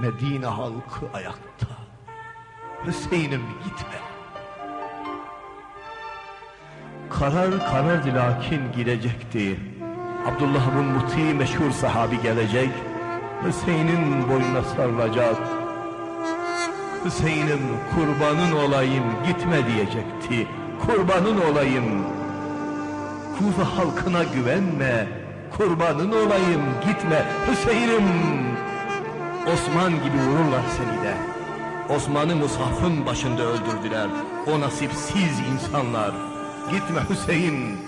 Medine halkı ayakta. Hüseyin'im gitme. Karar karardı lakin gidecekti. Abdullah'ın muti meşhur sahabi gelecek. Hüseyin'in boynuna sarılacak. Hüseyin'im kurbanın olayım gitme diyecekti. Kurbanın olayım. Kufa halkına güvenme. Kurbanın olayım gitme Hüseyin'im. Osman gibi vururlar seni de. Osman'ı Musaf'ın başında öldürdüler. O nasipsiz insanlar. Gitme Hüseyin.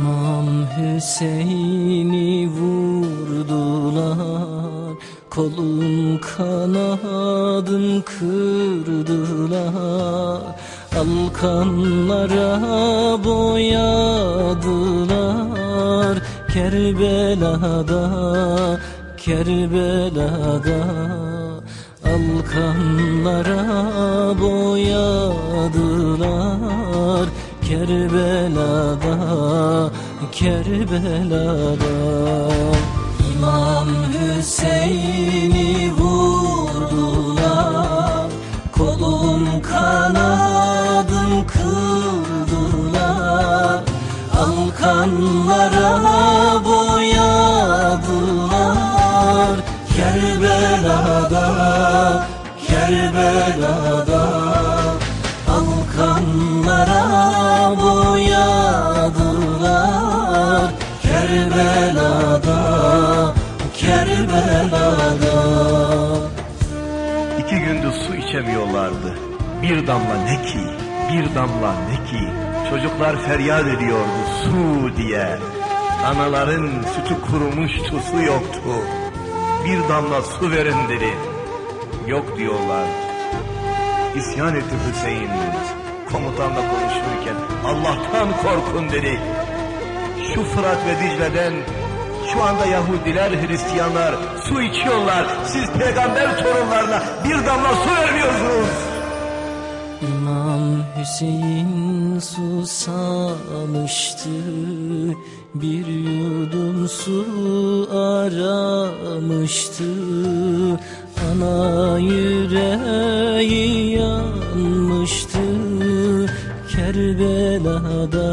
İmam Hüseyin'i vurdular Kolum kanadım kırdılar Alkanlara boyadılar Kerbela'da, Kerbela'da Alkanlara boyadılar Kerbela'da, Kerbela'da. İmam Hüseyin'i vurdular Kolum kanadım kıldılar Alkanlara boyadılar Kerbela'da, Kerbela'da içemiyorlardı. Bir damla ne ki, bir damla ne ki. Çocuklar feryat ediyordu su diye. Anaların sütü kurumuştu, su yoktu. Bir damla su verin dedi. Yok diyorlar. İsyan etti Hüseyin. Komutanla konuşurken Allah'tan korkun dedi. Şu Fırat ve Dicle'den şu anda Yahudiler, Hristiyanlar su içiyorlar. Siz peygamber torunlarına bir damla su vermiyorsunuz. İmam Hüseyin susamıştı Bir yudum su aramıştı Ana yüreği yanmıştı Kerbela'da,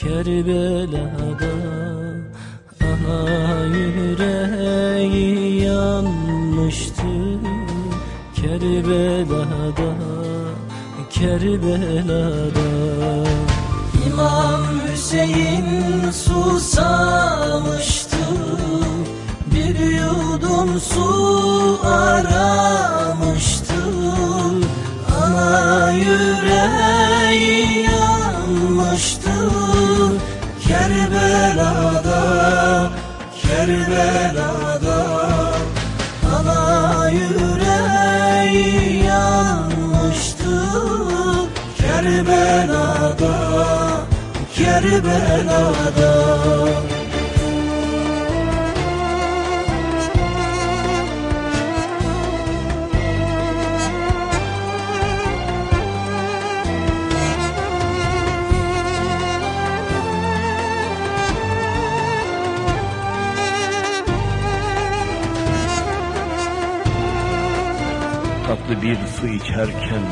Kerbela'da Ana yüreği yanmıştı. Kerbela'da, Kerbela'da İmam Hüseyin susamıştı Bir yudum su aramıştı Kerbela'da Tatlı bir su içerken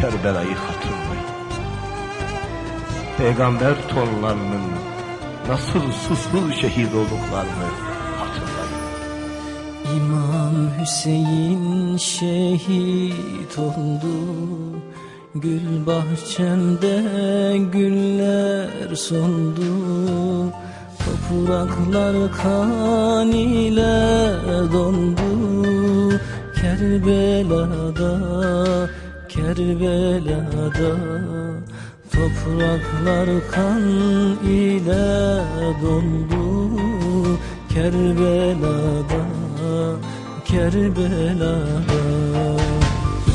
Kerbela'yı hatırlayın. Peygamber torunlarının nasıl susuz şehit olduklarını hatırlayın. İmam Hüseyin şehit oldu. Gül bahçemde güller soldu Topraklar kan ile dondu. Kerbela'da, Kerbela'da Topraklar kan ile doldu Kerbela'da, Kerbela'da.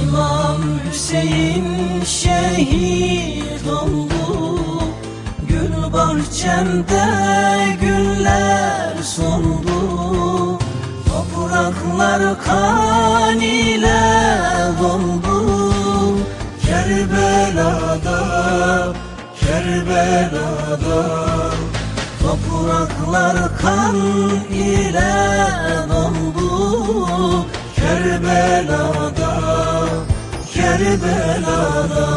İmam Hüseyin şehit oldu. Gül bahçemde güller soldu. Topraklar kan ile doldu Kerbela'da, Kerbela'da Topraklar kan ile doldu. Kerbela'da, Kerbela'da